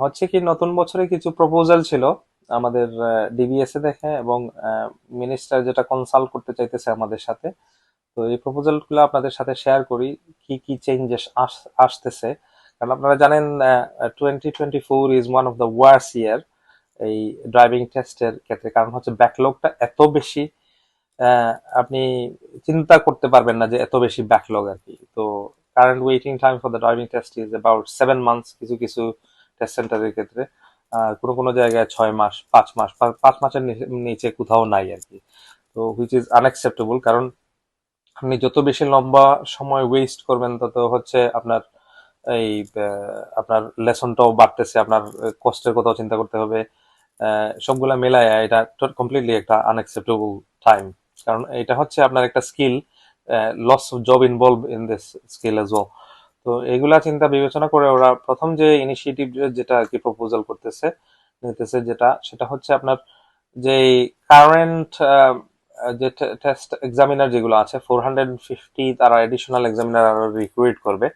হচ্ছে কি, নতুন বছরে কিছু প্রপোজাল ছিল আমাদের ডিবিএস এ দেখে এবং মিনিস্টার যেটা কনসাল্ট করতে চাইতেছে আমাদের সাথে। তো এই প্রপোজালগুলো আপনাদের সাথে শেয়ার করি, কি কি চেঞ্জেস আসতেছে। কারণ আপনারা জানেন twenty twenty four is one of the worse year এই ড্রাইভিং টেস্টের ক্ষেত্রে। কারণ হচ্ছে ব্যাকলগটা এত বেশি আপনি চিন্তা করতে পারবেন না যে এত বেশি ব্যাকলগ আর কি। তো current waiting time for the driving test is about seven months কিছু কিছু টেস্ট সেন্টারের ক্ষেত্রে কোনো কোনো জায়গায় ছয় মাস, পাঁচ মাস পাঁচ মাসের নিচে কোথাও নাই আর কি। তো হুইচ ইজ আনএক্সেপ্টেবল কারণ আপনি যত বেশি লম্বা সময় ওয়েস্ট করবেন, তত হচ্ছে আপনার এই আপনার লেসনটাও বাড়তেছে, আপনার কষ্টের কথাও চিন্তা করতে হবে। সবগুলা মেলায় এটা কমপ্লিটলি একটা আনএক্সেপ্টেবল টাইম কারণ এটা হচ্ছে আপনার একটা skill loss of job involve in this skill as well তো এগুলা চিন্তা বিবেচনা করে ওরা প্রথম যে ইনিশিয়েটিভ যেটা আর কি প্রপোজাল করতেছে, নিতেছে যেটা, সেটা হচ্ছে আপনার যে কারেন্ট যে টেস্ট এক্সামিনার যেগুলো আছে ফোর হান্ড্রেড ফিফটি তারা এডিশনাল এক্সামিনার আরও রিক্রুইট করবে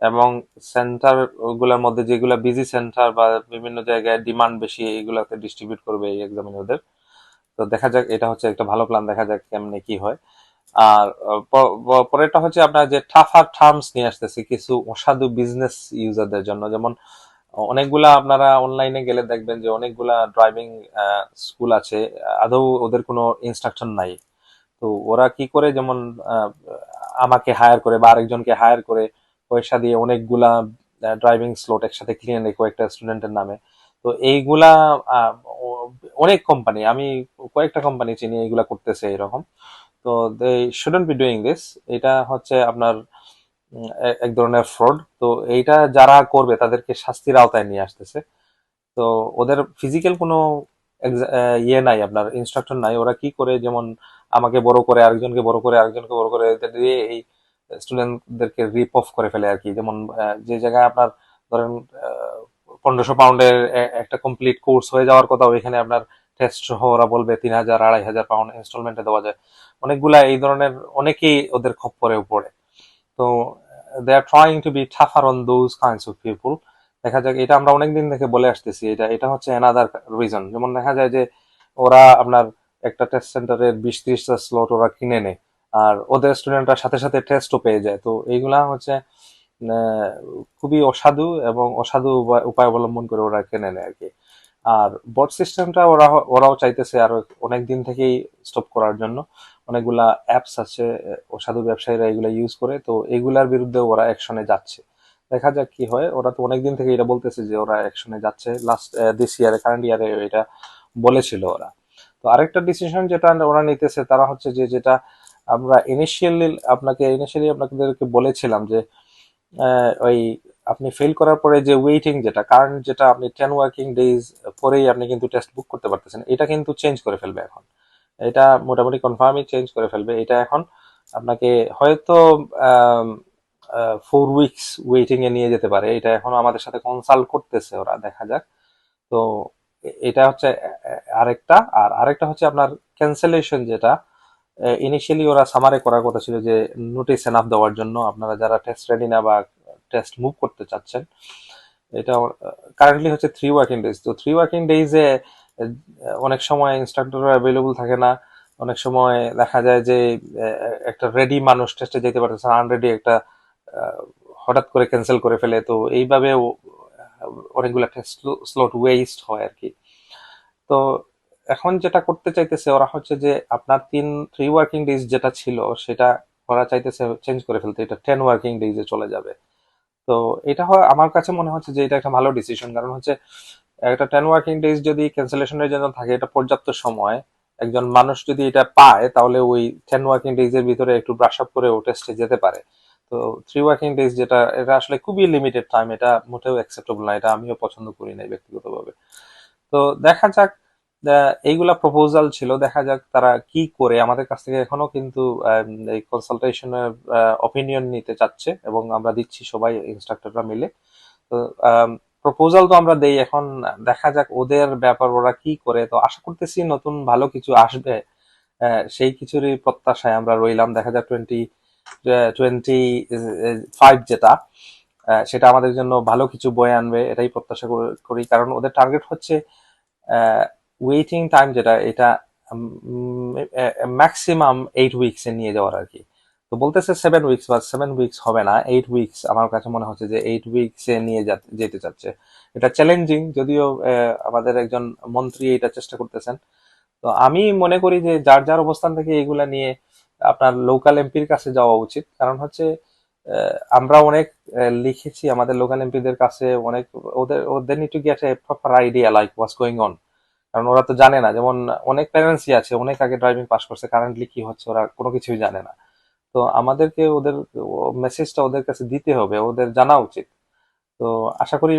এবং সেন্টারগুলোর মধ্যে যেগুলো বিজি সেন্টার বা বিভিন্ন জায়গায় ডিমান্ড বেশি এগুলোকে ডিস্ট্রিবিউট করবে এই এক্সামিনারদের তো দেখা যাক, এটা হচ্ছে একটা ভালো প্ল্যান দেখা যাক কেমনে কি হয়। আর পরেরটা হচ্ছে আপনার যে টাফার টার্মস নিয়ে আসতেছে, কিছু অসাধু বিজনেস ইউজারদের জন্য। যেমন, অনেকগুলা আপনারা অনলাইনে গেলে দেখবেন যে অনেকগুলা ড্রাইভিং স্কুল আছে, আদৌ ওদের কোনো ইনস্ট্রাকশন নাই। তো ওরা কি করে? যেমন আমাকে হায়ার করে বা আরেকজনকে হায়ার করে পয়সা দিয়ে অনেকগুলা ড্রাইভিং স্লট একসাথে কিনে নেয় কয়েকটা স্টুডেন্টের নামে। তো এইগুলা অনেক কোম্পানি আমি কয়েকটা কোম্পানি চিনি, এইগুলা করতেছে এরকম। তো they shouldn't be doing this এটা হচ্ছে আপনার এক ধরনের ফ্রড তো এইটা যারা করবে, তাদেরকে শাস্তির আওতায় নিয়ে আসতেছে। তো ওদের ফিজিক্যাল কোনো ইয়ে নাই, আপনার ইনস্ট্রাকশন নাই। ওরা কি করে, যেমন আমাকে বড় করে, আরেকজনকে বড় করে, আরেকজনকে বড় করে দিয়ে এই স্টুডেন্টদেরকে রিপ অফ করে ফেলে আর কি। যেমন যে জায়গায় আপনার ধরেন পনেরোশো পাউন্ডের একটা কমপ্লিট কোর্স হয়ে যাওয়ার কথা ওইখানে আপনার টেস্ট সহ ওরা বলবে তিন হাজার, আড়াই হাজার পাউন্ড ইনস্টলমেন্টে দেওয়া যায়। অনেকগুলা এই ধরনের অনেকেই ওদের খপ্পরেও পড়ে তো they are trying to be tougher on those kinds of people দেখা যাক, এটা আমরা অনেকদিন থেকে বলে আসতেছি, এটা এটা হচ্ছে অ্যানাদার রিজন যেমন দেখা যায় যে, ওরা আপনার একটা টেস্ট সেন্টারের বিশ ত্রিশটা স্লট ওরা কিনে নেয়, আর ওদের স্টুডেন্টরা সাথে সাথে টেস্টও পেয়ে যায়। তো, এইগুলা হচ্ছে খুবই অসাধু এবং অসাধু উপায় অবলম্বন করে ওরা কিনে নেয় আর কি আর বট সিস্টেমটা ওরা, ওরাও চাইতেছে আরও অনেক দিন থেকেই স্টপ করার জন্য। অনেকগুলা অ্যাপস আছে আহ, অসাধু ব্যবসায়ীরা এগুলা ইউজ করে তো এগুলার বিরুদ্ধে ওরা অ্যাকশনে যাচ্ছে। দেখা যাক কি হয় ওরা তো অনেকদিন থেকে এটা বলতেছে যে ওরা অ্যাকশনে যাচ্ছে। লাস্ট দিস ইয়ারে কারেন্ট ইয়ারে এটা বলেছিল ওরা। তো আরেকটা ডিসিশন যেটা ওরা নিতেছে তারা হচ্ছে যে যেটা আমরা ইনিশিয়ালি আপনাকে ইনিশিয়ালি আপনাদেরকে বলেছিলাম যে ওই আপনি ফেল করার পরে যে ওয়েটিং যেটা কারেন্ট যেটা আপনি টেন ওয়ার্কিং ডেজ পরেই আপনি কিন্তু টেস্ট বুক করতে পারতেছেন এটা কিন্তু চেঞ্জ করে ফেলবে এখন। এটা মোটামুটি কনফার্মই চেঞ্জ করে ফেলবে। এটা এখন আপনাকে হয়তো ফোর উইকস ওয়েটিং এ নিয়ে যেতে পারে। এটা এখন আমাদের সাথে কনসাল্ট করতেছে ওরা, দেখা যাক। তো এটা হচ্ছে আরেকটা। আর আরেকটা হচ্ছে আপনার ক্যান্সেলেশন যেটা ইনিশিয়ালি ওরা সামারে করার কথা ছিল যে নোটিস এনাফ দেওয়ার জন্য আপনারা যারা টেস্ট রেডি না বা টেস্ট মুভ করতে চাচ্ছেন, এটা কারেন্টলি হচ্ছে থ্রি ওয়ার্কিং ডেজ তো থ্রি ওয়ার্কিং ডেজে অনেক সময় ইনস্ট্রাক্টর অ্যাভেলেবল থাকে না। অনেক সময় দেখা যায় যে একটা রেডি মানুষ টেস্টে যেতে পারতেছে আনরেডি একটা হঠাৎ করে ক্যান্সেল করে ফেলে। তো এইভাবে অনেকগুলো টেস্ট স্লট ওয়েস্ট হয় আর কি তো এখন যেটা করতে চাইতেছে, ওরা হচ্ছে যে, আপনার তিন থ্রি ওয়ার্কিং ডেজ যেটা ছিল, সেটা ওরা চাইতেছে চেঞ্জ করে ফেলতে। এটা টেন ওয়ার্কিং ডেজে চলে যাবে। তো এটা আমার কাছে মনে হচ্ছে যে, এটা একটা ভালো ডিসিশন কারণ হচ্ছে একটা টেন ওয়ার্কিং ডেজ যদি ক্যান্সেলেশনের জন্য থাকে, এটা পর্যাপ্ত সময়, একজন মানুষ যদি এটা পায়, তাহলে ওই টেন ওয়ার্কিং ডেজ এর ভিতরে একটু ব্রাশ আপ করে ও টেস্টে যেতে পারে। তো থ্রি ওয়ার্কিং ডেজ যেটা, এটা আসলে খুবই লিমিটেড টাইম এটা মোটেও অ্যাকসেপ্টেবল না, এটা আমিও পছন্দ করি নাই ব্যক্তিগতভাবে। তো দেখা যাক এইগুলা প্রপোজাল ছিল, দেখা যাক তারা কি করে। আমাদের কাছ থেকে এখনও কিন্তু এই কনসালটেশনের অপিনিয়ন নিতে চাচ্ছে, এবং আমরা দিচ্ছি সবাই ইনস্ট্রাক্টররা মিলে। তো প্রপোজাল তো আমরা দেই, এখন দেখা যাক ওদের ব্যাপার ওরা কি করে। তো আশা করতেছি নতুন ভালো কিছু আসবে সেই কিছুরই প্রত্যাশায় আমরা রইলাম। দেখা যাক টোয়েন্টি টোয়েন্টি ফাইভ যেটা সেটা আমাদের জন্য ভালো কিছু বয়ে আনবে, এটাই প্রত্যাশা কর- করি। কারণ ওদের টার্গেট হচ্ছে ওয়েটিং টাইম যেটা, এটা ম্যাক্সিমাম এইট উইকসে নিয়ে যাওয়ার আর কি। তো বলতেছে সেভেন উইকস বা সেভেন উইকস হবে না এইট উইকস আমার কাছে মনে হচ্ছে যে এইট উইকসে নিয়ে যেতে চাচ্ছে। এটা চ্যালেঞ্জিং যদিও আমাদের একজন মন্ত্রী এটা চেষ্টা করতেছেন। তো আমি মনে করি যে যার যার অবস্থান থেকে এগুলা নিয়ে আপনার লোকাল এমপির কাছে যাওয়া উচিত। কারণ হচ্ছে আমরা অনেক লিখেছি, আমাদের লোকাল এমপিদের কাছে অনেক, ওদের ওদের need to get a proper idea like what's going on কারণ ওরা তো জানে না, যেমন অনেক প্যারেন্টসই আছে, অনেক আগে ড্রাইভিং পাস করছে কারেন্টলি কি হচ্ছে, ওরা কোনো কিছুই জানে না। তো আমাদেরকে ওদের মেসেজটা ওদের কাছে দিতে হবে, ওদের জানা উচিত। তো আশা করি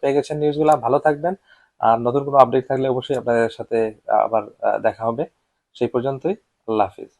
পেয়ে গেছেন নিউজগুলো ভালো থাকবেন। আর নতুন কোনো আপডেট থাকলে অবশ্যই আপনাদের সাথে আবার দেখা হবে। সেই পর্যন্তই, আল্লাহ হাফিজ।